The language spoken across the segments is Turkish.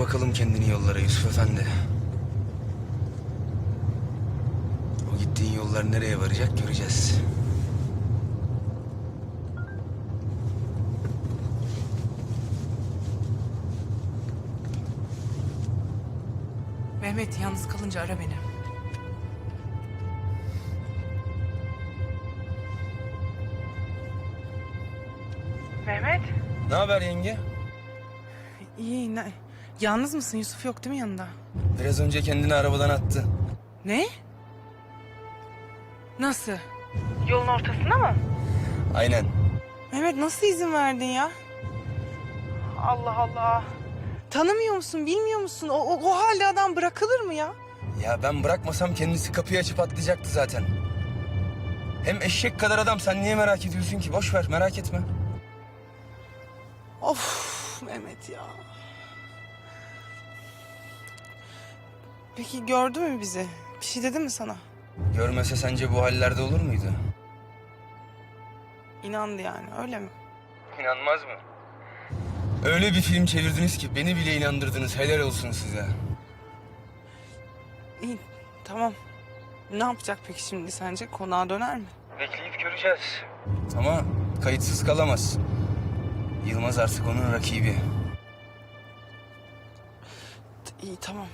bakalım kendini yollara Yusuf Efendi. O gittiğin yollar nereye varacak göreceğiz. Mehmet yalnız kalınca ara beni. Mehmet. Ne haber yenge? İyi. Ne? Yalnız mısın? Yusuf yok değil mi yanında? Biraz önce kendini arabadan attı. Ne? Nasıl? Yolun ortasında mı? Aynen. Mehmet nasıl izin verdin ya? Allah Allah. Tanımıyor musun, bilmiyor musun? O, o, o halde adam bırakılır mı ya? Ya ben bırakmasam kendisi kapıyı açıp atlayacaktı zaten. Hem eşek kadar adam sen niye merak ediyorsun ki? Boş ver merak etme. Of Mehmet ya. Peki gördü mü bizi? Bir şey dedi mi sana? Görmese sence bu hallerde olur muydu? İnandı yani öyle mi? İnanmaz mı? Öyle bir film çevirdiniz ki beni bile inandırdınız. Helal olsun size. İyi tamam. Ne yapacak peki şimdi sence? Konağa döner mi? Bekleyip göreceğiz. Ama kayıtsız kalamaz. Yılmaz artık onun rakibi. İyi tamam.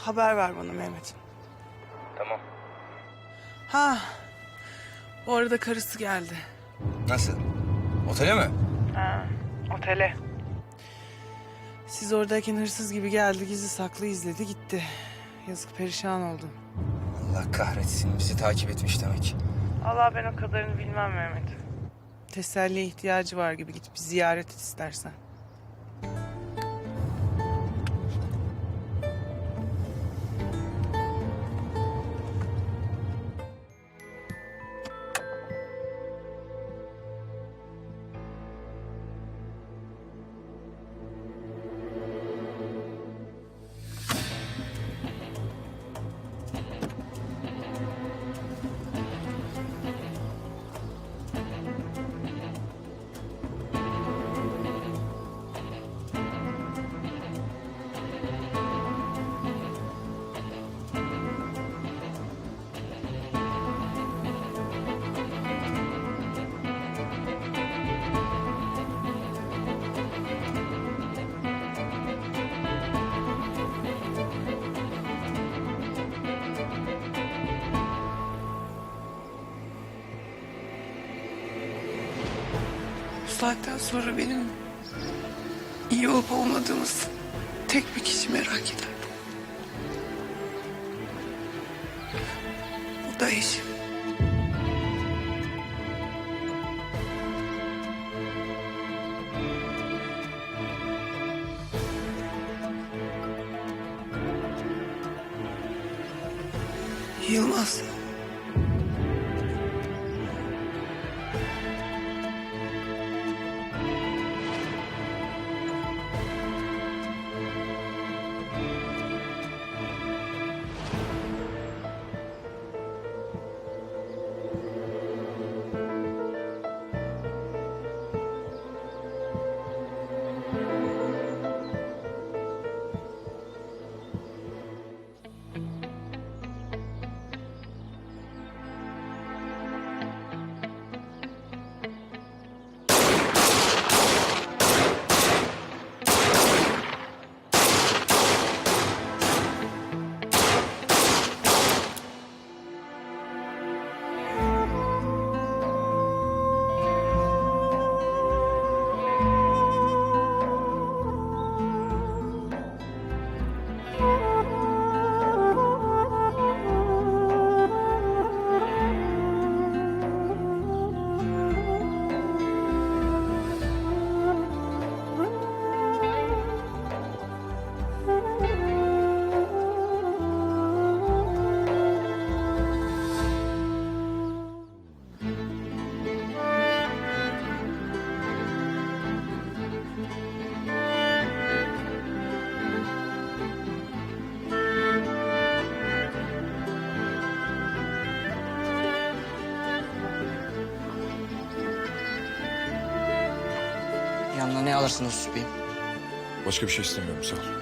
Haber ver bana Mehmet. Tamam. Ha. Bu arada karısı geldi. Nasıl? Otele mi? Ha, otele. Siz oradayken hırsız gibi geldi, gizli saklı izledi, gitti. Yazık perişan oldu. Allah kahretsin bizi takip etmiş demek. Allah ben o kadarını bilmem Mehmet. Teselliye ihtiyacı var gibi git bir ziyaret et istersen. Saatten sonra benim iyi olup olmadığımız tek bir kişi merak eder. Bu da eşim. Yılmaz. Ne alırsınız Yusuf Bey'im? Başka bir şey istemiyorum sağ ol.